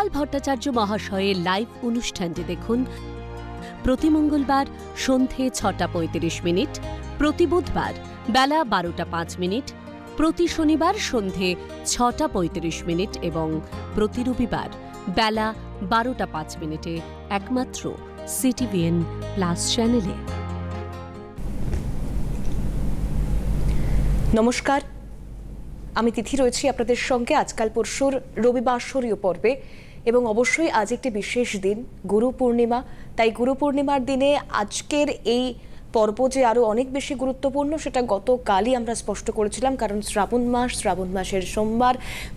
গোপাল ভট্টাচার্য মহাশয়ের লাইভ অনুষ্ঠানটি দেখুন। প্রতি মঙ্গলবার সন্ধে ছটা পঁয়ত্রিশ মিনিট, প্রতি বুধবার বেলা বারোটা পাঁচ মিনিট, প্রতি শনিবার সন্ধে ছটা পঁয়ত্রিশ মিনিট এবং প্রতি রবিবার বেলা বারোটা পাঁচ মিনিটে একমাত্র সিটিভিএন প্লাস চ্যানেলে নমস্কার। আমি তিথি রয়েছি আপনাদের সঙ্গে। আজকাল পরশুর রবিবাসরীয় পর্বে। এবং অবশ্যই আজ একটি বিশেষ দিন গুরু পূর্ণিমা। তাই গুরু পূর্ণিমার দিনে আজকের এই পর্ব যে আরও অনেক বেশি গুরুত্বপূর্ণ, সেটা গতকালই আমরা স্পষ্ট করেছিলাম। কারণ শ্রাবণ মাস, শ্রাবণ মাসের সোমবার,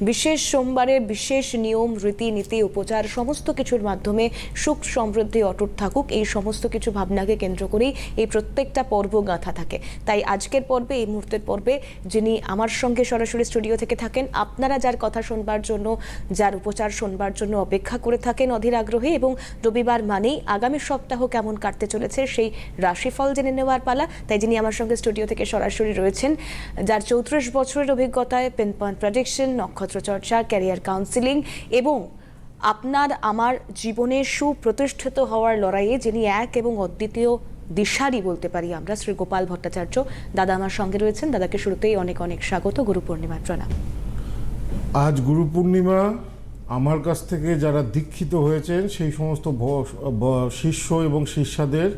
বিশেষ সোমবারে বিশেষ নিয়ম, রীতিনীতি, উপচার, সমস্ত কিছুর মাধ্যমে সুখ সমৃদ্ধি অটুট থাকুক। এই সমস্ত কিছু ভাবনাকে কেন্দ্র করেই এই প্রত্যেকটা পর্ব গাঁথা থাকে। তাই আজকের পর্বে, এই মুহূর্তের পর্বে যিনি আমার সঙ্গে সরাসরি স্টুডিও থেকে থাকেন, আপনারা যার কথা শুনবার জন্য, যার উপচার শুনবার জন্য অপেক্ষা করে থাকেন অধীর আগ্রহে এবং রবিবার মানেই আগামী সপ্তাহ কেমন কাটতে চলেছে, সেই রাশিফল জেনে নেওয়ার পালা। তাই যিনি আমার সঙ্গে স্টুডিও থেকে সরাসরি রয়েছেন, যার চৌত্রিশ বছরের অভিজ্ঞতায় পেন পয়েন্ট প্রেডিকশন, নক্ষত্র চর্চা, ক্যারিয়ার কাউন্সিলিং এবং আপনার আমার জীবনে সুপ্রতিষ্ঠিত হওয়ার লড়াইয়ে যিনি এক এবং অদ্বিতীয় দিশারি বলতে পারি আমরা, শ্রী গোপাল ভট্টাচার্য। দাদা আমার সঙ্গে রয়েছেন। দাদাকে শুরুতেই অনেক অনেক স্বাগত। গুরু পূর্ণিমার প্রণাম। আজ গুরু পূর্ণিমা আমার কাছ থেকে যারা দীক্ষিত হয়েছেন, সেই সমস্ত শিষ্য এবং শিষ্যাদের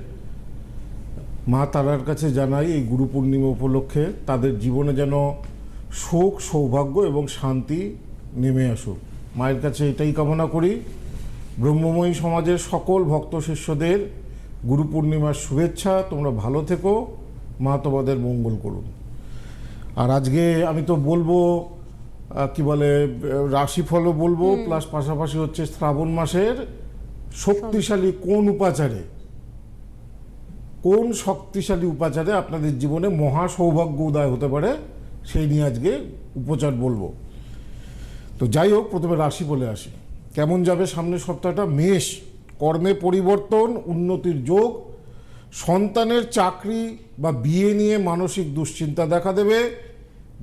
মা তারার কাছে জানাই এই গুরু পূর্ণিমা উপলক্ষে তাদের জীবনে যেন সুখ সৌভাগ্য এবং শান্তি নেমে আসুক। মায়ের কাছে এটাই কামনা করি। ব্রহ্মময়ী সমাজের সকল ভক্ত শিষ্যদের গুরু পূর্ণিমার শুভেচ্ছা। তোমরা ভালো থেকো। মা তোমাদের মঙ্গল করুন। আর আজকে আমি তো বলব কি বলে রাশিফলও বলব। প্লাস পাশাপাশি হচ্ছে শ্রাবণ মাসের শক্তিশালী কোন উপাচারে কোন শক্তিশালী উপাচারে আপনাদের জীবনে মহা সৌভাগ্য উদয় হতে পারে, সেই নিয়ে আজকে উপচার বলব। তো যাই হোক, প্রথমে রাশি বলে আসি। কেমন যাবে সামনের সপ্তাহটা? মেষ, কর্মে পরিবর্তন, উন্নতির যোগ, সন্তানের চাকরি বা বিয়ে নিয়ে মানসিক দুশ্চিন্তা দেখা দেবে,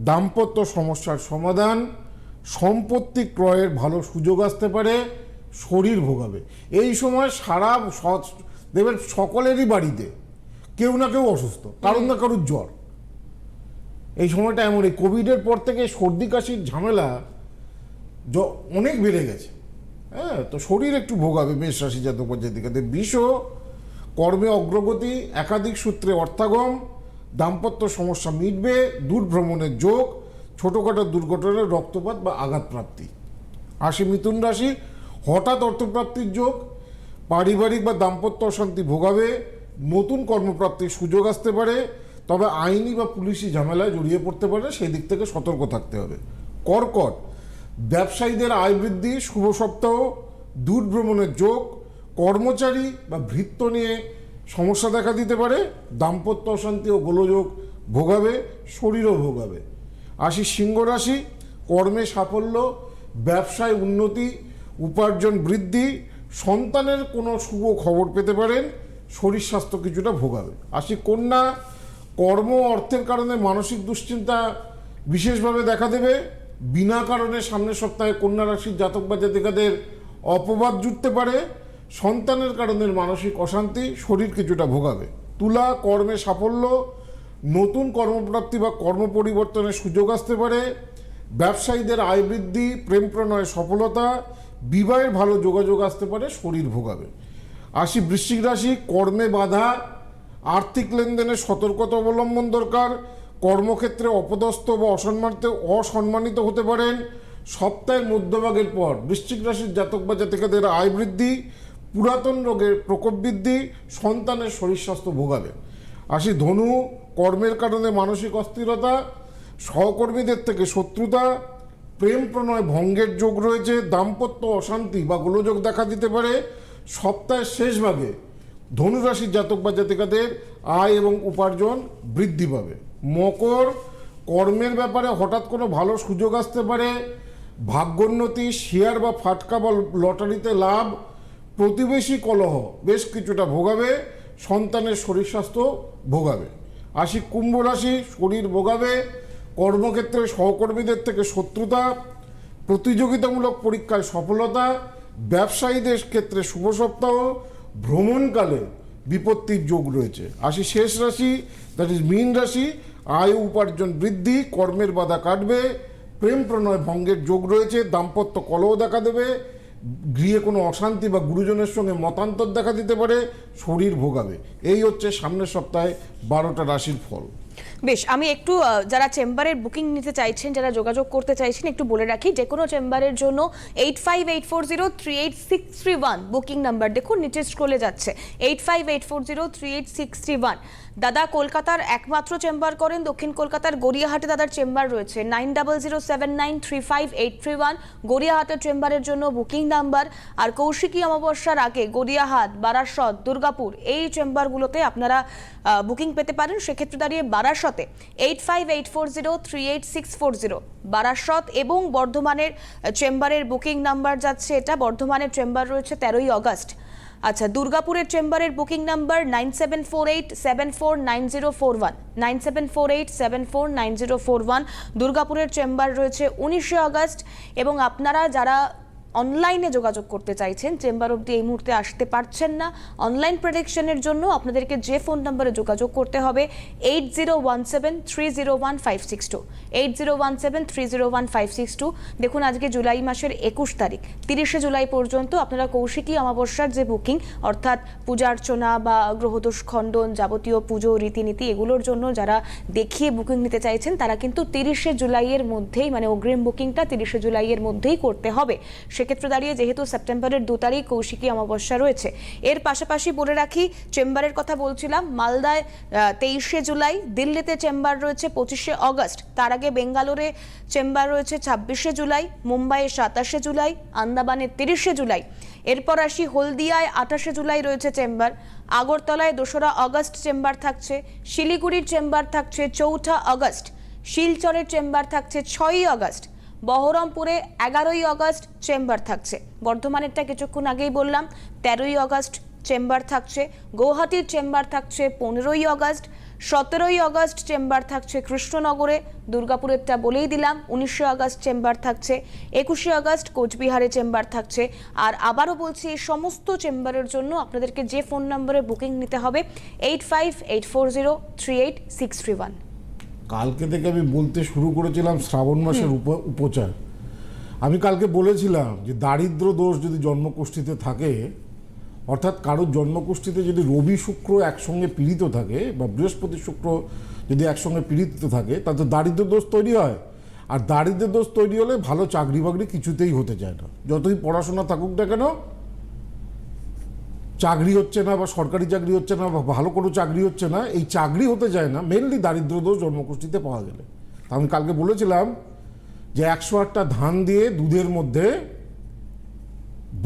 দাম্পত্য সমস্যার সমাধান, সম্পত্তি ক্রয়ের ভালো সুযোগ আসতে পারে, শরীর ভোগাবে। এই সময় সারা দেখবেন সকলেরই বাড়িতে কেউ না কেউ অসুস্থ কারুর না কারুর জ্বর। এই সময়টা এমন এই কোভিডের পর থেকে সর্দি কাশির ঝামেলা অনেক বেড়ে গেছে। হ্যাঁ তো শরীর একটু ভোগাবে মেষ রাশি জাতক বা জাতিকাদের বিষ কর্মে অগ্রগতি একাধিক সূত্রে অর্থাগম দাম্পত্য সমস্যা মিটবে দূর ভ্রমণের যোগ ছোটোখাটো দুর্ঘটনার রক্তপাত বা আঘাত প্রাপ্তি আশি মিথুন রাশি হঠাৎ অর্থপ্রাপ্তির যোগ পারিবারিক বা দাম্পত্য অশান্তি ভোগাবে নতুন কর্মপ্রাপ্তির সুযোগ আসতে পারে, তবে আইনি বা পুলিশি ঝামেলায় জড়িয়ে পড়তে পারে, সেই দিক থেকে সতর্ক থাকতে হবে। কর্কট, ব্যবসায়ীদের আয় বৃদ্ধি, শুভ সপ্তাহ দূর ভ্রমণের যোগ, কর্মচারী বা ভৃত্য নিয়ে সমস্যা দেখা দিতে পারে, দাম্পত্য অশান্তি ও গোলযোগ ভোগাবে, শরীরও ভোগাবে। আসি সিংহ রাশি, কর্মে সাফল্য, ব্যবসায় উন্নতি, উপার্জন বৃদ্ধি, সন্তানের কোনো শুভ খবর পেতে পারেন শরীর স্বাস্থ্য কিছুটা ভোগাবে। আসি কন্যা কর্ম অর্থের কারণে মানসিক দুশ্চিন্তা বিশেষভাবে দেখা দেবে। বিনা কারণে সামনের সপ্তাহে কন্যা রাশির জাতক বা জাতিকাদের অপবাদ জুটতে পারে। সন্তানের কারণে মানসিক অশান্তি শরীর কিছুটা ভোগাবে। তুলা কর্মে সাফল্য, নতুন কর্মপ্রাপ্তি বা কর্ম পরিবর্তনের সুযোগ আসতে পারে। ব্যবসায়ীদের আয় বৃদ্ধি, প্রেম প্রণয়ে সফলতা, বিবাহের ভালো যোগাযোগ আসতে পারে, শরীর ভোগাবে। আসি বৃশ্চিক রাশি, কর্মে বাধা, আর্থিক লেনদেনে সতর্কতা অবলম্বন দরকার, কর্মক্ষেত্রে অপদস্থ বা অসম্মানিত অসম্মানিত হতে পারেন, সপ্তাহের মধ্যভাগের পর বৃশ্চিক রাশির জাতক বা জাতিকাদের আয় বৃদ্ধি, পুরাতন রোগের প্রকোপ বৃদ্ধি, সন্তানের শরীর স্বাস্থ্য ভোগাবে। আসি ধনু, কর্মের কারণে মানসিক অস্থিরতা, সহকর্মীদের থেকে শত্রুতা, প্রেম প্রণয় ভঙ্গের যোগ রয়েছে, দাম্পত্য অশান্তি বা গোলযোগ দেখা দিতে পারে সপ্তাহের শেষ ভাগে ধনুরাশির জাতক বা জাতিকাদের আয় এবং উপার্জন বৃদ্ধি পাবে। মকর কর্মের ব্যাপারে হঠাৎ কোনো ভালো সুযোগ আসতে পারে। ভাগ্যোন্নতি, শেয়ার বা ফাটকা বা লটারিতে লাভ, প্রতিবেশী কলহ বেশ কিছুটা ভোগাবে, সন্তানের শরীর স্বাস্থ্য ভোগাবে। আসি কুম্ভ রাশি, শরীর ভোগাবে, কর্মক্ষেত্রে সহকর্মীদের থেকে শত্রুতা, প্রতিযোগিতামূলক পরীক্ষায় সফলতা ব্যবসায়ীদের ক্ষেত্রে শুভ সপ্তাহ, ভ্রমণকালে বিপত্তির যোগ রয়েছে। আসি শেষ রাশি দ্যাট ইজ মীন রাশি, আয় উপার্জন বৃদ্ধি, কর্মের বাধা কাটবে, প্রেম প্রণয় ভঙ্গের যোগ রয়েছে, দাম্পত্য কলহ দেখা দেবে, গৃহে কোনো অশান্তি বা গুরুজনের সঙ্গে মতান্তর দেখা দিতে পারে, শরীর ভোগাবে। এই হচ্ছে সামনের সপ্তাহে বারোটা রাশির ফল। বেশ, আমি একটু যারা চেম্বারের বুকিং নিতে চাইছেন, যারা যোগাযোগ করতে চাইছেন, একটু বলে রাখি, যে কোনো চেম্বারের জন্য eight five eight four zero three eight six three one booking number দেখুন, নিচে স্ক্রোলে যাচ্ছে eight five eight four zero three eight six three one দাদা, কলকাতার একমাত্র চেম্বার করেন, দক্ষিণ কলকাতার গড়িয়াহাটে দাদার চেম্বার রয়েছে nine double zero seven nine three five eight three one গড়িয়াহাটের চেম্বারের জন্য বুকিং নাম্বার। আর কৌশিকী অমাবস্যার আগে গড়িয়াহাট, বারাসত, দুর্গাপুর, এই চেম্বারগুলোতে আপনারা বুকিং পেতে পারেন, সেক্ষেত্রে দাঁড়িয়ে বারাসতে eight five eight four zero three eight six four zero Barasat এবং বর্ধমানের চেম্বারের বুকিং নাম্বার যাচ্ছে এটা। বর্ধমানের চেম্বার রয়েছে তেরোই অগস্ট। আচ্ছা দুর্গাপুরের চেম্বারের booking number nine seven four eight seven four nine zero four one nine seven four eight seven four nine zero four one দুর্গাপুরের চেম্বার রয়েছে উনিশে আগস্ট এবং আপনারা যারা অনলাইনে যোগাযোগ করতে চাইছেন, চেম্বার অবধি এই মুহূর্তে আসতে পারছেন না। অনলাইন প্রেডিকশনের জন্য আপনাদেরকে যে ফোন নম্বরে যোগাযোগ করতে হবে eight zero one seven three zero one five six two eight zero one seven three zero one five six two দেখুন, আজকে জুলাই মাসের একুশ তারিখ, তিরিশে জুলাই পর্যন্ত আপনারা কৌশিকী অমাবস্যার যে বুকিং, অর্থাৎ পূজা অর্চনা বা গ্রহদোষ খণ্ডন যাবতীয় পুজো, রীতিনীতি, এগুলোর জন্য যারা দেখিয়ে বুকিং নিতে চাইছেন, তারা কিন্তু তিরিশে জুলাইয়ের মধ্যেই মানে অগ্রিম বুকিংটা তিরিশে জুলাইয়ের মধ্যেই করতে হবে। সেক্ষেত্রে দাঁড়িয়ে যেহেতু সেপ্টেম্বরের দু তারিখ কৌশিকী অমাবস্যা রয়েছে, এর পাশাপাশি বলে রাখি, চেম্বারের কথা বলছিলাম, মালদায় তেইশে জুলাই, দিল্লিতে চেম্বার রয়েছে পঁচিশে অগস্ট, তার আগে বেঙ্গালোরে চেম্বার রয়েছে ছাব্বিশে জুলাই, মুম্বাইয়ে সাতাশে জুলাই, আন্দামানে তিরিশে জুলাই। এরপর আসি হলদিয়ায় আঠাশে জুলাই রয়েছে চেম্বার, আগরতলায় দোসরা অগস্ট চেম্বার থাকছে, শিলিগুড়ির চেম্বার থাকছে চৌঠা অগস্ট, শিলচরের চেম্বার থাকছে ছয়ই আগস্ট বহরমপুরে এগারোই আগস্ট চেম্বার থাকছে। বর্ধমানেরটা কিছুক্ষণ আগেই বললাম, তেরোই আগস্ট চেম্বার থাকছে, গৌহাটির চেম্বার থাকছে পনেরোই আগস্ট সতেরোই আগস্ট চেম্বার থাকছে কৃষ্ণনগরে, দুর্গাপুরেরটা বলেই দিলাম, উনিশে আগস্ট চেম্বার থাকছে, একুশে আগস্ট কোচবিহারে চেম্বার থাকছে। আর আবারও বলছি, এই সমস্ত চেম্বারের জন্য আপনাদেরকে যে ফোন নম্বরে বুকিং নিতে হবে, eight five eight four zero three eight six three one. কালকে থেকে আমি বলতে শুরু করেছিলাম শ্রাবণ মাসের উপ- উপচার। আমি কালকে বলেছিলাম যে দারিদ্র দোষ যদি জন্মকুষ্ঠিতে থাকে অর্থাৎ কারোর জন্মকুষ্ঠিতে যদি রবি শুক্র একসঙ্গে পীড়িত থাকে বা বৃহস্পতি শুক্র যদি একসঙ্গে পীড়িত থাকে তাতে দারিদ্র দোষ তৈরি হয়। আর দারিদ্র দোষ তৈরি হলে ভালো চাকরি বাকরি কিছুতেই হতে চায় না। যতই পড়াশোনা থাকুক না কেন চাকরি হচ্ছে না বা সরকারি চাকরি হচ্ছে না বা ভালো কোনো চাকরি হচ্ছে না, এই চাকরি হতে যায় না মেনলি দারিদ্র দোষ জন্মকুষ্ঠিতে পাওয়া গেলে। আমি কালকে বলেছিলাম যে একশো আটটা ধান দিয়ে দুধের মধ্যে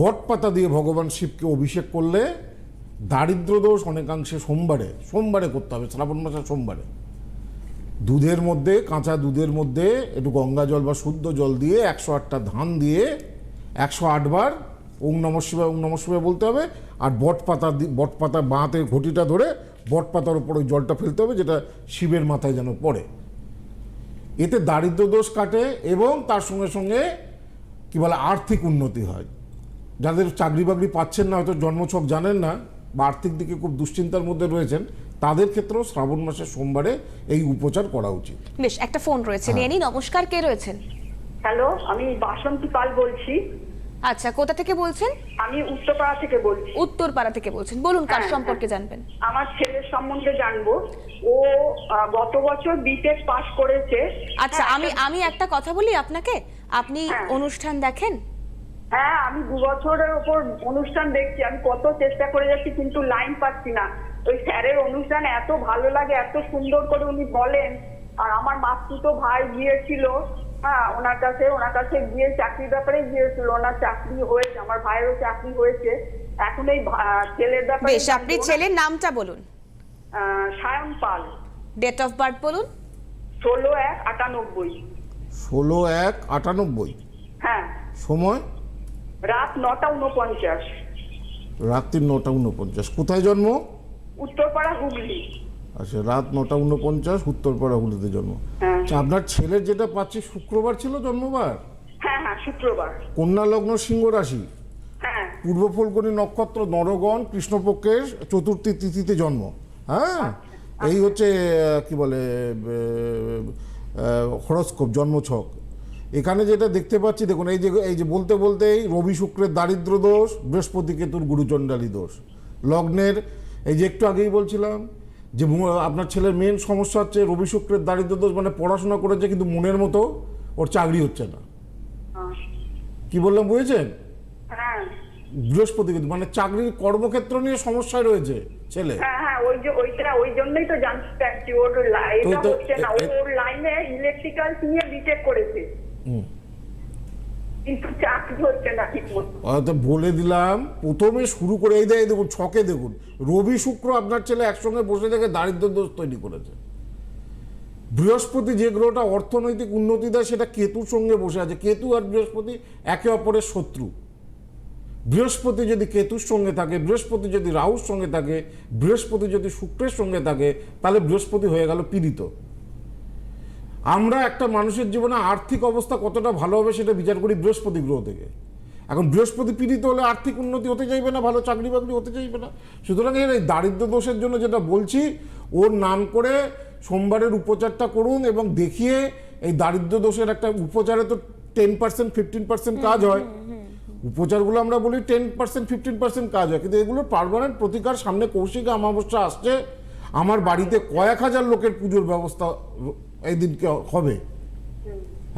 বট পাতা দিয়ে ভগবান শিবকে অভিষেক করলে দারিদ্র দোষ অনেকাংশে সোমবারে সোমবারে করতে হবে, শ্রাবণ মাসের সোমবারে। দুধের মধ্যে, কাঁচা দুধের মধ্যে একটু গঙ্গা জল বা শুদ্ধ জল দিয়ে একশো আটটা ধান দিয়ে একশো আটবার ওং নম শিবায় ওং নম শিবায় বলতে হবে। আর বট পাতা বট পাতা বাঁতে ঘটিটা ধরে বট পাতার উপর ওই জলটা ফেলতে হবে যেটা শিবের মাথায় যেন পড়ে। এতে দারিদ্র দোষ কাটে এবং তার সঙ্গে সঙ্গে কি বলে আর্থিক উন্নতি হয়। যাদের চাকরি বাকরি পাচ্ছেন না হয়তো জন্মছক জানেন না বা আর্থিক দিকে খুব দুশ্চিন্তার মধ্যে রয়েছেন তাদের ক্ষেত্রেও শ্রাবণ মাসের সোমবারে এই উপচার করা উচিত। বেশ একটা ফোন রয়েছে নিয়ে নমস্কার কে রয়েছেন? হ্যালো আমি বাসন্তী পাল বলছি। আচ্ছা কোথা থেকে বলছেন? আমি উত্তরপাড়া থেকে বলছি। উত্তরপাড়া থেকে বলছেন। বলুন কার হ্যাঁ, সম্পর্কে জানবেন? আমার ছেলের সম্বন্ধে জানব। ও গত বছর বিটেক পাশ করেছে। আচ্ছা হ্যাঁ, আমি আমি একটা কথা বলি আপনাকে? আপনি হ্যাঁ। অনুষ্ঠান দেখেন? হ্যাঁ আমি দু বছরের ওপর অনুষ্ঠান দেখছি। আমি কত চেষ্টা করে যাচ্ছি কিন্তু লাইন পাচ্ছি না। ওই স্যারের অনুষ্ঠান এত ভালো লাগে এত সুন্দর করে উনি বলেন। আর আমার মাস্তুতো ভাই গিয়েছিল। হ্যাঁ ওনার কাছে ওনার কাছে গিয়ে চাকরির ব্যাপারে গিয়েছিল। ওনার চাকরি হয়েছে আমার ভাইয়েরও চাকরি হয়েছে। এখন এই ছেলের ব্যাপারে বেশ আপনি ছেলের নামটা বলুন। Sayan Pal. Date of birth বলুন। ষোলো এক আটানব্বই। ষোলো এক আটানব্বই। হ্যাঁ। সময়? রাত নটা উনপঞ্চাশ। রাত্রি নটা উনপঞ্চাশ। কোথায় জন্ম? উত্তরপাড়া হুগলি। আচ্ছা রাত নটা উনপঞ্চাশ উত্তরপাড়া হুলিতে জন্ম। হ্যাঁ। আচ্ছা আপনার ছেলের যেটা পাচ্ছি শুক্রবার ছিল জন্মবার? হ্যাঁ হ্যাঁ শুক্রবার। কন্যা লগ্ন সিংহ রাশি। পূর্ব ফলগুনি নক্ষত্র নরগণ কৃষ্ণপক্ষের চতুর্থী তিথিতে জন্ম। হ্যাঁ? এই হচ্ছে কি বলে হরস্কোপ জন্মছক। এখানে যেটা দেখতে পাচ্ছি দেখুন এই যে এই যে বলতে বলতেই রবি শুক্রের দারিদ্র দোষ বৃহস্পতি কেতুর গুরুচণ্ডালী দোষ। লগ্নের এই যে একটু আগেই বলছিলাম যে আপনার ছেলের মেন সমস্যা হচ্ছে রবি শুক্রের দারিদ্র দোষ মানে পড়াশোনা করেছে কিন্তু মনের মতো ওর চাকরি হচ্ছে না। কি বললাম বুঝেছেন? হ্যাঁ। বৃহস্পতি কিন্তু মানে চাকরির কর্মক্ষেত্র নিয়ে সমস্যায় রয়েছে ছেলে। হ্যাঁ হ্যাঁ ওই যে ওইটা ওই জন্যই তো ইলেকট্রিক্যাল নিয়ে বিটেক করেছে। কিন্তু চাকরি হচ্ছে না ঠিক মতো বলে দিলাম। প্রথমে শুরু করে এই দেয় দেখুন, ছকে দেখুন। রবি শুক্র আপনার ছেলে একসঙ্গে বসে থেকে দারিদ্র দোষ তৈরি করেছে। বৃহস্পতি যে গ্রহটা অর্থনৈতিক উন্নতি দেয়, সেটা কেতুর সঙ্গে বসে আছে। কেতু আর বৃহস্পতি একে অপরের শত্রু। বৃহস্পতি যদি কেতুর সঙ্গে থাকে, বৃহস্পতি যদি রাহুর সঙ্গে থাকে, বৃহস্পতি যদি শুক্রের সঙ্গে থাকে, তাহলে বৃহস্পতি হয়ে গেল পীড়িত। আমরা একটা মানুষের জীবনে আর্থিক অবস্থা কতটা ভালো হবে সেটা বিচার করি বৃহস্পতি গ্রহ থেকে। এখন বৃহস্পতি পীড়িত হলে আর্থিক উন্নতি হতে চাইবে না, ভালো চাকরি বাকরি হতে চাইবে না। সুতরাং এর এই দারিদ্র দোষের জন্য যেটা বলছি, ওর নাম করে সোমবারের উপচারটা করুন এবং দেখিয়ে এই দারিদ্র দোষের একটা উপচারে তো টেন পার্সেন্ট, ফিফটিন পার্সেন্ট কাজ হয়। উপচারগুলো আমরা বলি টেন পার্সেন্ট, ফিফটিন পার্সেন্ট কাজ হয়। কিন্তু এগুলো পারমানেন্ট প্রতিকার সামনে কৌশিক অমাবস্যা আসছে। আমার বাড়িতে কয়েক হাজার লোকের পুজোর ব্যবস্থা এই দিনকে হবে?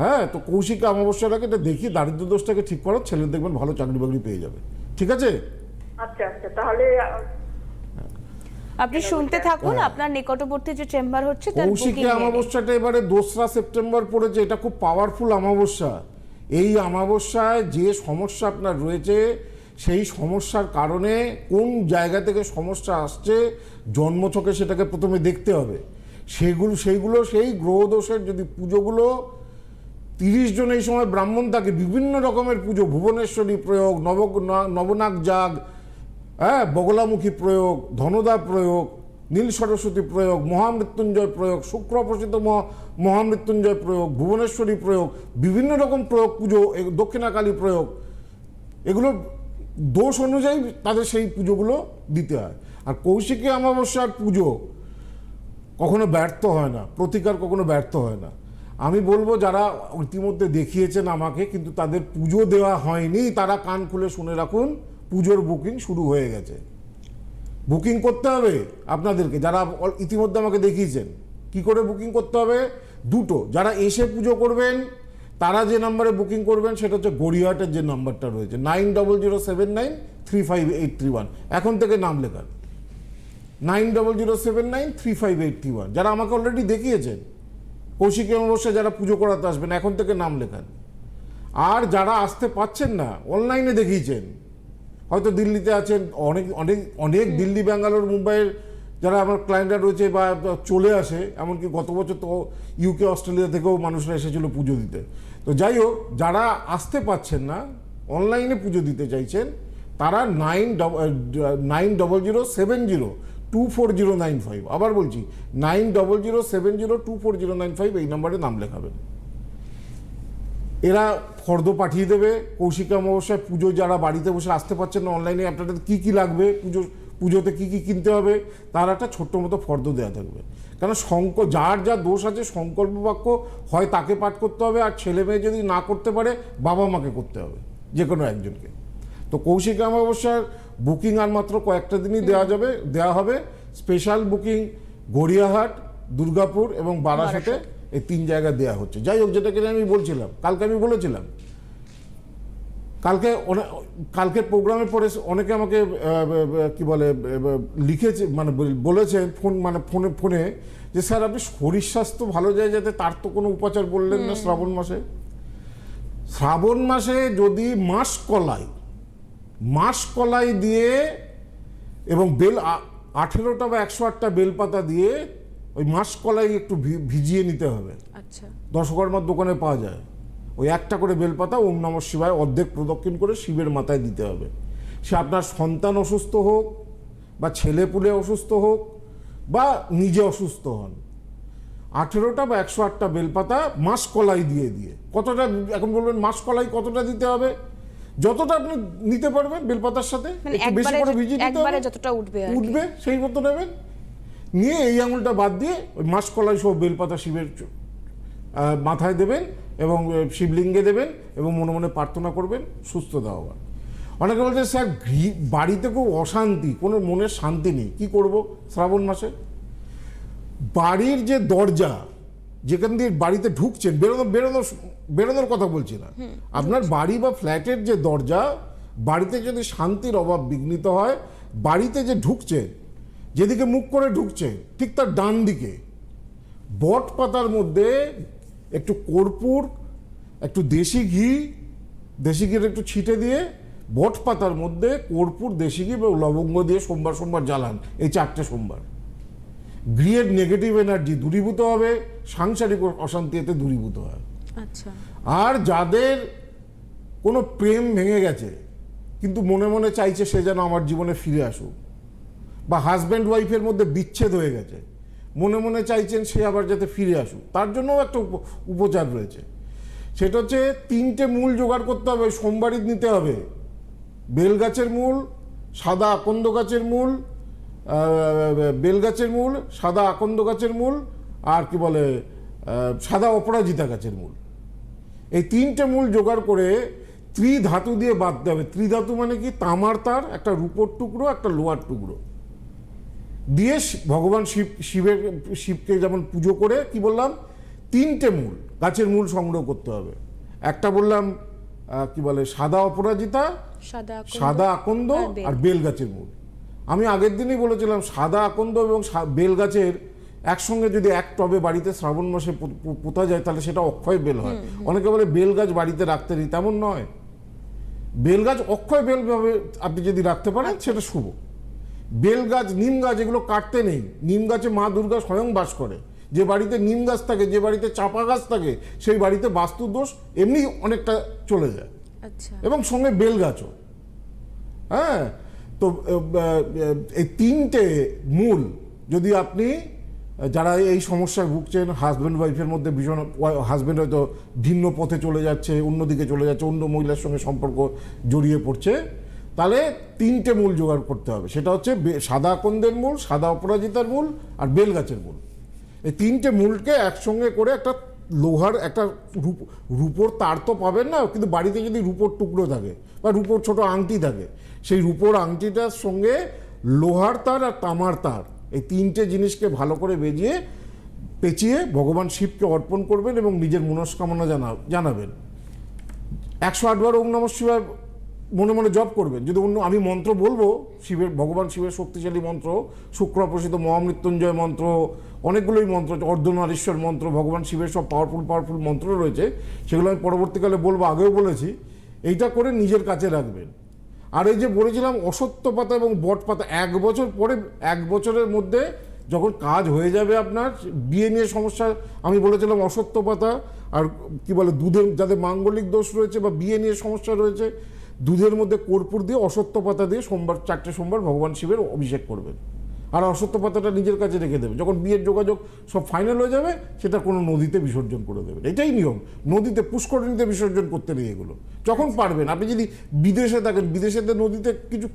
হ্যাঁ তো কৌশিক অমাবস্যার আগে এটা দেখি দারিদ্র দোষটাকে ঠিক করো ছেলে দেখবেন ভালো চাকরি বাকরি পেয়ে যাবে। ঠিক আছে? আচ্ছা আচ্ছা তাহলে আপনি শুনতে থাকুন আপনার নিকটবর্তী যে চেম্বার হচ্ছে তার কৌশিকী অমাবস্যাটা এবারে দোসরা সেপ্টেম্বর পড়েছে এটা খুব পাওয়ারফুল অমাবস্যা। এই অমাবস্যায় যে সমস্যা আপনার রয়েছে সেই সমস্যার কারণে কোন জায়গা থেকে সমস্যা আসছে জন্মছকে সেটাকে প্রথমে দেখতে হবে। সেগুলো, সেইগুলো, সেই গ্রহদোষের যদি পুজোগুলো তিরিশ জন এই সময় ব্রাহ্মণ থাকে, বিভিন্ন রকমের পুজো, ভুবনেশ্বরী প্রয়োগ, নব, নবনাগ যাগ হ্যাঁ বগলামুখী প্রয়োগ, ধনদা প্রয়োগ, নীল সরস্বতী প্রয়োগ, মহামৃত্যুঞ্জয় প্রয়োগ শুক্র প্রসিদ্ধ মহা- মহামৃত্যুঞ্জয় প্রয়োগ, ভুবনেশ্বরী প্রয়োগ, বিভিন্ন রকম প্রয়োগ পুজো দক্ষিণাকালী প্রয়োগ, এগুলো দোষ অনুযায়ী তাদের সেই পুজোগুলো দিতে হয়। আর কৌশিকী অমাবস্যার পুজো কখনো ব্যর্থ হয় না, প্রতিকার কখনো ব্যর্থ হয় না। আমি বলব যারা ইতিমধ্যে দেখিয়েছেন আমাকে, কিন্তু তাদের পুজো দেওয়া হয়নি, তারা কান খুলে শুনে রাখুন, পুজোর বুকিং শুরু হয়ে গেছে। বুকিং করতে হবে আপনাদেরকে, যারা ইতিমধ্যে আমাকে দেখিয়েছেন। কি করে বুকিং করতে হবে? দুটো, যারা এসে পুজো করবেন, তারা যে নাম্বারে বুকিং করবেন, সেটা হচ্ছে গড়িয়াহাটের যে নাম্বারটা রয়েছে, nine double zero seven nine three five eight three one. এখন থেকে নাম লেখান। Nine double zero seven nine three five eight three one. যারা আমাকে অলরেডি দেখিয়েছেন, কৌশিকী অমাবস্যা যারা পুজো করাতে আসবেন, এখন থেকে নাম লেখান। আর যারা আসতে পাচ্ছেন না অনলাইনে দেখিয়েছেন। হয়তো দিল্লিতে আছেন, অনেক অনেক অনেক দিল্লি, ব্যাঙ্গালোর, মুম্বাইয়ের যারা আমার ক্লায়েন্টরা রয়েছে বা চলে আসে, এমনকি গত বছর তো ইউকে অস্ট্রেলিয়া থেকেও মানুষরা এসেছিল পুজো দিতে। তো যাই হোক, যারা আসতে পাচ্ছেন না অনলাইনে পুজো দিতে চাইছেন তারা nine nine double zero seven zero two four zero nine five আবার বলছি nine double zero seven zero two four zero nine five এই নাম্বারে নাম লেখাবেন। এরা ফর্দ পাঠিয়ে দেবে, কৌশিক অমাবস্যায় পুজো যারা বাড়িতে বসে আসতে পারছেন না অনলাইনে আপনাদের কী কী লাগবে, পুজো, পুজোতে কী কী কিনতে হবে, তার একটা ছোট্ট মতো ফর্দ দেওয়া থাকবে। কারণ সংক, যার যা দোষ আছে, সংকল্প বাক্য হয় তাকে পাঠ করতে হবে, আর ছেলে মেয়ে যদি না করতে পারে বাবা মাকে করতে হবে যে কোনো একজনকে। তো কৌশিক অমাবস্যার বুকিং আর মাত্র কয়েকটা দিনই দেওয়া যাবে দেওয়া হবে। স্পেশাল বুকিং গড়িয়াহাট দুর্গাপুর এবং বারাসাতে এই তিন জায়গা দেওয়া হচ্ছে। যাই হোক যেটাকে আমি বলছিলাম কালকে আমি বলেছিলাম। কালকে কালকের প্রোগ্রামে পরে অনেকে আমাকে কি বলে লিখেছে মানে বল- বলেছেন ফোন মানে ফোনে ফোনে যে স্যার আপনি শরীর স্বাস্থ্য ভালো যায় যাতে তার তো কোনো উপাচার বললেন না শ্রাবণ মাসে? শ্রাবণ মাসে যদি মাস কলাই মাস কলাই দিয়ে এবং বেল আঠেরোটা বা একশো আটটা বেলপাতা দিয়ে ওই মাস কলাই একটু ভিজিয়ে নিতে হবে। আচ্ছা। দশকর্মার দোকানে পাওয়া যায়। ওই একটা করে বেলপাতা ওম নম শিবায় অর্ধেক প্রদক্ষিণ করে শিবের মাথায় দিতে হবে। সে আপনার সন্তান অসুস্থ হোক বা ছেলে পুলে অসুস্থ হোক বা নিজে অসুস্থ হন আঠেরোটা বা একশো আটটা বেলপাতা মাসকলাই দিয়ে দিয়ে। কতটা এখন বলবেন মাসকলাই কতটা দিতে হবে? যতটা আপনি নিতে পারবেন বেলপাতার সাথে মানে একটু বেশি করে ভিজিয়ে দিতে হবে। যতটা উঠবে উঠবে সেই মতো নেবেন। নিয়ে এই আঙুলটা বাদ দিয়ে ওই মাসকলাই সহ বেলপাতা শিবের মাথায় দেবেন এবং শিবলিঙ্গে দেবেন এবং মনে মনে প্রার্থনা করবেন সুস্থতা হওয়ার অনেকে বলছে স্যার বাড়িতে খুব অশান্তি কোনো মনের শান্তি নেই কি করব শ্রাবণ মাসে? বাড়ির যে দরজা যেখান দিয়ে বাড়িতে ঢুকছেন বেরোনো বেরোনো বেরোনোর কথা বলছি না। আপনার বাড়ি বা ফ্ল্যাটের যে দরজা বাড়িতে যদি শান্তির অভাব বিঘ্নিত হয় বাড়িতে যে ঢুকছে যেদিকে মুখ করে ঢুকছে ঠিক তার ডান দিকে। বট পাতার মধ্যে একটু কর্পূর একটু দেশি ঘি দেশি ঘির একটু ছিটে দিয়ে বট পাতার মধ্যে কর্পূর দেশি ঘি এবং লবঙ্গ দিয়ে সোমবার সোমবার জ্বালান এই চারটে সোমবার। গৃহের নেগেটিভ এনার্জি দূরীভূত হবে সাংসারিক অশান্তি এতে দূরীভূত হয়। আচ্ছা। আর যাদের কোনো প্রেম ভেঙে গেছে কিন্তু মনে মনে চাইছে সে যেন আমার জীবনে ফিরে আসুক বা হাজব্যান্ড ওয়াইফের মধ্যে বিচ্ছেদ হয়ে গেছে মনে মনে চাইছেন সে আবার যাতে ফিরে আসুক তার জন্যও একটা উপ- উপচার রয়েছে। সেটা হচ্ছে তিনটে মূল জোগাড় করতে হবে সোমবারই নিতে হবে। বেল গাছের মূল সাদা আকন্দ গাছের মূল আহ, বেল গাছের মূল সাদা আকন্দ গাছের মূল আর কি বলে সাদা অপরাজিতা গাছের মূল। এই তিনটে মূল জোগাড় করে ত্রিধাতু দিয়ে বাঁধতে হবে। ত্রিধাতু মানে কি? তামার তার একটা রূপোর টুকরো একটা লোহার টুকরো। দিয়ে ভগবান শিব শিবের শিবকে যেমন পুজো করে কি বললাম? তিনটে মূল গাছের মূল সংগ্রহ করতে হবে। একটা বললাম আহ, কি বলে সাদা অপরাজিতা সাদা আকন্দ আর বেল গাছের মূল। আমি আগের দিনই বলেছিলাম সাদা আকন্দ এবং বেল গাছের একসঙ্গে যদি এক টবে বাড়িতে শ্রাবণ মাসে পোতা যায় তাহলে সেটা অক্ষয় বেল হয়। অনেকে বলে বেল গাছ বাড়িতে রাখতে নেই তেমন নয়। বেল গাছ অক্ষয় বেল ভাবে আপনি যদি রাখতে পারেন সেটা শুভ। বেল গাছ নিম গাছ এগুলো কাটতে নেই। নিম গাছে মা দুর্গা স্বয়ং বাস করে। যে বাড়িতে নিম গাছ থাকে যে বাড়িতে চাপা গাছ থাকে সেই বাড়িতে বাস্তু দোষ এমনি অনেকটা চলে যায়। আচ্ছা। এবং সঙ্গে বেল গাছও। হ্যাঁ? তো এই তিনটে মূল যদি আপনি যারা এই সমস্যায় ভুগছেন হাজব্যান্ড ওয়াইফের মধ্যে ভীষণ হাজব্যান্ড হয়তো ভিন্ন পথে চলে যাচ্ছে, অন্যদিকে চলে যাচ্ছে, অন্য মহিলার সঙ্গে সম্পর্ক জড়িয়ে পড়ছে, তাহলে তিনটে মূল জোগাড় করতে হবে। সেটা হচ্ছে সাদা আকন্দের মূল, সাদা অপরাজিতার মূল আর বেল গাছের মূল। এই তিনটে মূলকে একসঙ্গে করে একটা লোহার একটা রূপ রূপোর তার তো পাবেন না, কিন্তু বাড়িতে যদি রূপোর টুকরো থাকে বা রূপোর ছোট আংটি থাকে, সেই রূপোর আংটিটার সঙ্গে লোহার তার আর তামার তার, এই তিনটে জিনিসকে ভালো করে বেজিয়ে পেঁচিয়ে ভগবান শিবকে অর্পণ করবেন এবং নিজের মনস্কামনা জানা জানাবেন। একশো আটবার ওম নম শিবায় মনে মনে জপ করবেন। যদি অন্য আমি মন্ত্র বলব, শিবের ভগবান শিবের শক্তিশালী মন্ত্র, শুক্র প্রসিদ্ধ মহামৃত্যুঞ্জয় মন্ত্র অনেকগুলোই মন্ত্র, অর্ধনারীশ্বর মন্ত্র, ভগবান শিবের সব পাওয়ারফুল পাওয়ারফুল মন্ত্র রয়েছে, সেগুলো আমি পরবর্তীকালে বলব, আগেও বলেছি, এইটা করে নিজের কাছে রাখবেন। আর এই যে বলেছিলাম, অসত্য পাতা এবং বট পাতা, এক বছর পরে, এক বছরের মধ্যে যখন কাজ হয়ে যাবে আপনার, বিয়ে নিয়ে সমস্যা, আমি বলেছিলাম অসত্য পাতা, আর কি বলে, দুধের, যাদের মাঙ্গলিক দোষ রয়েছে বা বিয়ে নিয়ে সমস্যা রয়েছে, দুধের মধ্যে কর্পূর দিয়ে, অসত্য পাতা দিয়ে সোমবার, চারটে সোমবার ভগবান শিবের অভিষেক করবেন। আর অসত্য পাতাটা নিজের কাছে রেখে দেবে। যখন বিয়ের যোগাযোগ সব ফাইনাল হয়ে যাবে সেটা কোনো নদীতে বিসর্জন করে দেবেন এটাই নিয়ম। নদীতে পুষ্করিণীতে বিসর্জন করতে নেই এগুলো। যখন পারবেন আপনি যদি বিদেশে থাকেন বিদেশেতে নদীতে কিছু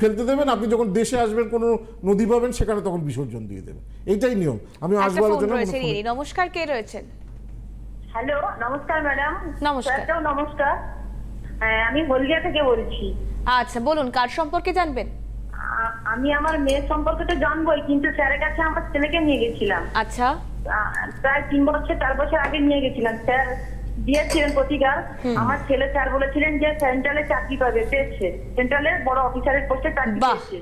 ফেলতে দেবেন আপনি যখন দেশে আসবেন কোনো নদী পাবেন সেখানে তখন বিসর্জন দিয়ে দেবেন। এইটাই নিয়ম। আমি আসব ফোন আলোচনা। নমস্কার কে রয়েছেন? হ্যালো নমস্কার ম্যাডাম। নমস্কার। নমস্কার। হ্যাঁ, আমি হলদিয়া থেকে বলছি। আচ্ছা বলুন কার সম্পর্কে জানবেন? আমি আমার মেয়ের সম্পর্কে তো জানবোই কিন্তু স্যারের কাছে আমার ছেলেকে নিয়ে গেছিলাম। আচ্ছা। প্রায় তিন বছর চার বছর আগে নিয়ে গেছিলাম। স্যার দিয়েছিলেন প্রতিকার। আমার ছেলে স্যার বলেছিলেন যে সেন্ট্রালে চাকরি পাবে পেয়েছে। সেন্ট্রালে বড় অফিসারের পোস্টে চাকরি পেয়েছে।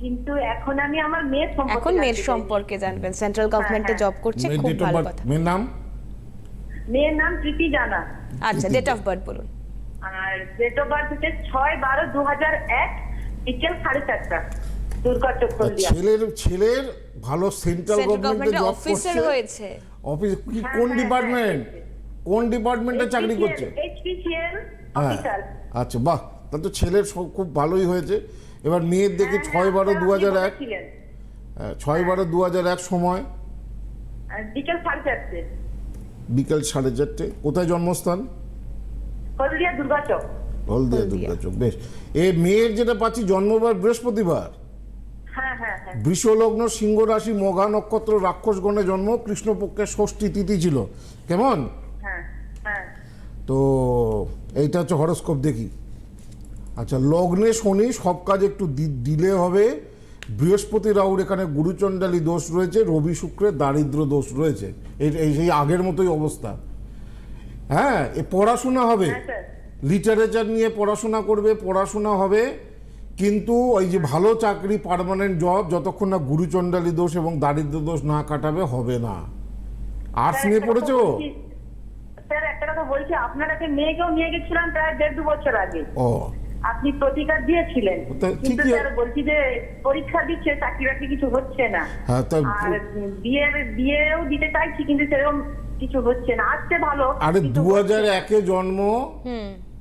কিন্তু এখন আমি আমার মেয়ের সম্পর্কে এখন মেয়ের সম্পর্কে জানবেন। সেন্ট্রাল গভর্নমেন্টে হ্যাঁ। জব করছে খুব ভালো কথা। মেয়ের নাম? মেয়ের নাম প্রীতি জানা। আচ্ছা ডেট অফ বার্থ বলুন। আর ডেট অফ বার্থ হচ্ছে ছয় বারো দু হাজার এক বিকেল সাড়ে চারটা। দুর্গা ছেলের ছেলের ভালো সেন্ট্রাল গভর্নমেন্টে জব করছে। হয়েছে। অফিস কি হ্যাঁ, কোন হ্যাঁ, ডিপার্টমেন্ট কোন ডিপার্টমেন্টে চাকরি করছে? হ্যাঁ। আচ্ছা বাহ তাহলে তো ছেলের খুব ভালোই হয়েছে। এবার মেয়ের দেখি হ্যাঁ, ছয় বারো দু হাজার এক। ছয় বারো দু হাজার এক সময়। বিকেল সাড়ে চারটে। বিকেল সাড়ে চারটে। কোথায় জন্মস্থান? হলদিয়া দুর্গাচক। হলদিয়া দুর্গাচক বেশ। এ মেয়ের যেটা পাচ্ছি জন্মবার বৃহস্পতিবার। হ্যাঁ হ্যাঁ হ্যাঁ বৃষলগ্ন সিংহ রাশি মঘা নক্ষত্র রাক্ষসগণে জন্ম কৃষ্ণপক্ষের ষষ্ঠী তিথি ছিল। কেমন? হ্যাঁ হ্যাঁ। তো এইটা হচ্ছে হরস্কোপ দেখি। আচ্ছা লগ্নে শনি সব কাজ একটু দিলে হবে। বৃহস্পতি রাহুর এখানে গুরুচণ্ডালী দোষ রয়েছে রবি শুক্রের দারিদ্র দোষ রয়েছে। এই এই সেই আগের মতোই অবস্থা। হ্যাঁ এ পড়াশোনা হবে। হ্যাঁ, লিটারেচার নিয়ে পড়াশোনা করবে পড়াশোনা হবে। কিন্তু ওই যে ভালো চাকরি পার্মানেন্ট জব যতক্ষণ না গুরুচণ্ডালী দোষ এবং দারিদ্র দোষ না কাটাবে হবে না। আর্টস নিয়ে পড়েছো? কথা স্যার একটা কথা বলছি আপনার একটা মেয়েকেও নিয়ে গেছিলাম প্রায় দেড় দু বছর আগে। ও। আপনি প্রতিকার দিয়েছিলেন। কিন্তু স্যার বলছি যে পরীক্ষা দিচ্ছে চাকরি বাকরি কিছু হচ্ছে না। হ্যাঁ তা আর বিয়ে বিয়েও দিতে চাইছি কিন্তু সেরকম কিছু হচ্ছে না। আসছে ভালো আরে দু হাজার। একে জন্ম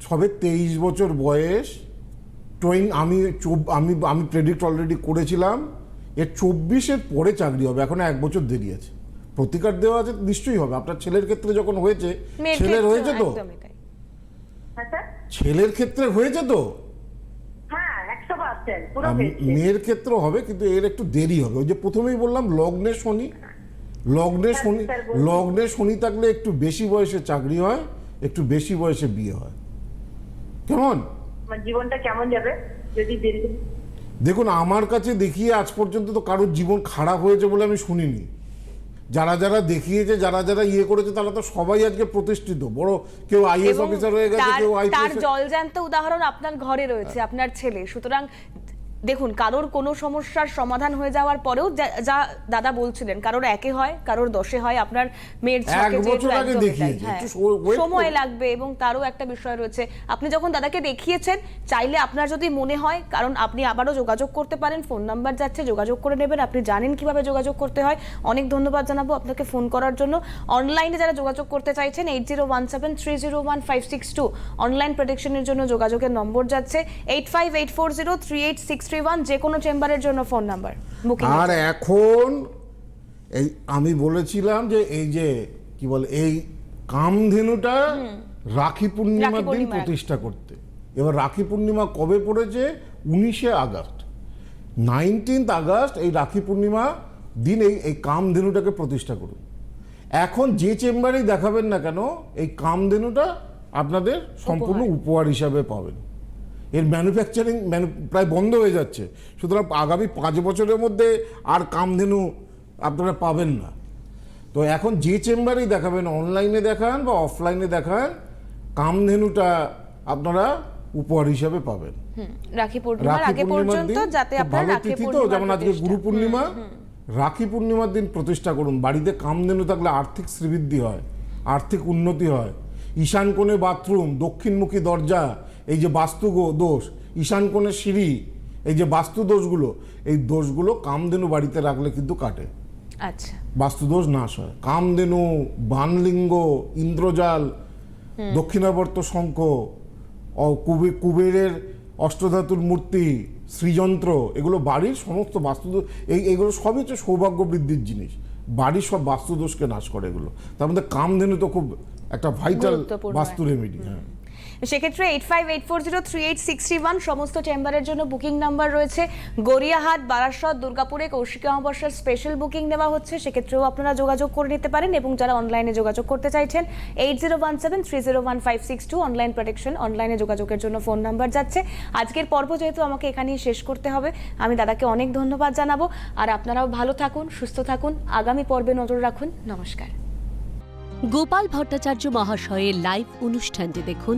সবে তেইশ বছর বয়স টোয়েন আমি আমি আমি প্রেডিক্ট অলরেডি করেছিলাম এর চব্বিশের পরে চাকরি হবে এখন এক বছর দেরি আছে। প্রতিকার দেওয়া আছে নিশ্চয়ই হবে। আপনার ছেলের ক্ষেত্রে যখন হয়েছে ছেলের হয়েছে তো। হ্যাঁ ছেলের ক্ষেত্রে হয়েছে তো? হ্যাঁ হয়েছে। মেয়ের ক্ষেত্রে হবে কিন্তু এর একটু দেরি হবে। ওই যে প্রথমেই বললাম লগ্নে শনি লগ্নে শনি লগ্নে শনি থাকলে একটু বেশি বয়সে চাকরি হয় একটু বেশি বয়সে বিয়ে হয়। কেমন? আমার জীবনটা কেমন যাবে যদি দেখুন আমার কাছে দেখিয়ে আজ পর্যন্ত তো কারোর জীবন খারাপ হয়েছে বলে আমি শুনিনি। যারা যারা দেখিয়েছে যারা যারা ইয়ে করেছে তারা তো সবাই আজকে প্রতিষ্ঠিত। বড় কেউ আইএস অফিসার হয়ে গেছে কেউ আইপিএস তার জলজান্ত উদাহরণ আপনার ঘরে রয়েছে আপনার ছেলে। সুতরাং দেখুন কারোর কোনো সমস্যার সমাধান হয়ে যাওয়ার পরেও যা- দাদা বলছিলেন কারোর একে হয় কারোর দশে হয় আপনার মেয়ের হ্যাঁ। সময় লাগবে এবং তারও একটা বিষয় রয়েছে। আপনি যখন দাদাকে দেখিয়েছেন চাইলে আপনার যদি মনে হয় কারণ আপনি আবারও যোগাযোগ করতে পারেন ফোন নাম্বার যাচ্ছে যোগাযোগ করে নেবেন আপনি জানেন কীভাবে যোগাযোগ করতে হয়। অনেক ধন্যবাদ জানাব আপনাকে ফোন করার জন্য। অনলাইনে যারা যোগাযোগ করতে চাইছেন eight zero one seven three zero one five six two online প্রোটেকশনের জন্য যোগাযোগের নম্বর যাচ্ছে eight five eight four zero three eight six three one যে কোনো চেম্বারের জন্য ফোন নাম্বার আর এখন এই আমি বলেছিলাম যে এই যে কি বলে এই কামধেনুটা রাখি পূর্ণিমার দিন প্রতিষ্ঠা করতে। এবার রাখি পূর্ণিমা কবে পড়েছে? উনিশে আগস্ট। নাইনটিন্থ আগস্ট এই রাখি পূর্ণিমা দিন এই এই কামধেনুটাকে প্রতিষ্ঠা করুন। এখন যে চেম্বারেই দেখাবেন না কেন এই কামধেনুটা আপনাদের সম্পূর্ণ উপহার হিসাবে পাবেন। এর ম্যানুফ্যাকচারিং প্রায় বন্ধ হয়ে যাচ্ছে। সুতরাং আগামী পাঁচ বছরের মধ্যে আর কামধেনু আপনারা পাবেন না। তো এখন যে চেম্বারেই দেখাবেন অনলাইনে দেখান বা অফলাইনে দেখান কামধেনুটা আপনারা উপহার হিসাবে পাবেন। রাখি পূর্ণিমার আগে পর্যন্ত দিন যাতে রাখি তো যেমন আজকে। গুরু পূর্ণিমা রাখি পূর্ণিমার দিন প্রতিষ্ঠা করুন। বাড়িতে কামধেনু থাকলে আর্থিক শ্রীবৃদ্ধি হয় আর্থিক উন্নতি হয়। ঈশান কোণে বাথরুম দক্ষিণমুখী দরজা এই যে বাস্তু দোষ ঈশান কোণে সিঁড়ি এই যে বাস্তু দোষগুলো এই দোষগুলো কামধেনু বাড়িতে রাখলে কিন্তু কাটে। আচ্ছা। বাস্তুদোষ নাশ হয়। কামধেনু বানলিঙ্গ ইন্দ্রজাল দক্ষিণাবর্ত শঙ্খ কুবে- কুবেরের অষ্টধাতুর মূর্তি শ্রীযন্ত্র এগুলো বাড়ির সমস্ত বাস্তুদোষ এই এগুলো সবই হচ্ছে সৌভাগ্য বৃদ্ধির জিনিস। বাড়ির সব বাস্তুদোষকে নাশ করে এগুলো। তার মধ্যে কামধেনু তো খুব একটা ভাইটাল বাস্তু রেমেডি হ্যাঁ। সেক্ষেত্রে eight five eight four zero three eight six three one সমস্ত চেম্বারের জন্য বুকিং নাম্বার রয়েছে। গড়িয়াহাট, বারাসত, দুর্গাপুরে কৌশিক অমাবস্যার স্পেশাল বুকিং নেওয়া হচ্ছে। সেক্ষেত্রেও আপনারা যোগাযোগ করে নিতে পারেন এবং যারা অনলাইনে যোগাযোগ করতে চাইছেন eight zero one seven three zero one five six two online protection অনলাইনে যোগাযোগের জন্য ফোন নাম্বার যাচ্ছে। আজকের পর্ব যেহেতু আমাকে এখানেই শেষ করতে হবে, আমি দাদাকে অনেক ধন্যবাদ জানাব। আর আপনারাও ভালো থাকুন, সুস্থ থাকুন। আগামী পর্বে নজর রাখুন। নমস্কার। গোপাল ভট্টাচার্য মহাশয়ের লাইভ অনুষ্ঠানটি দেখুন।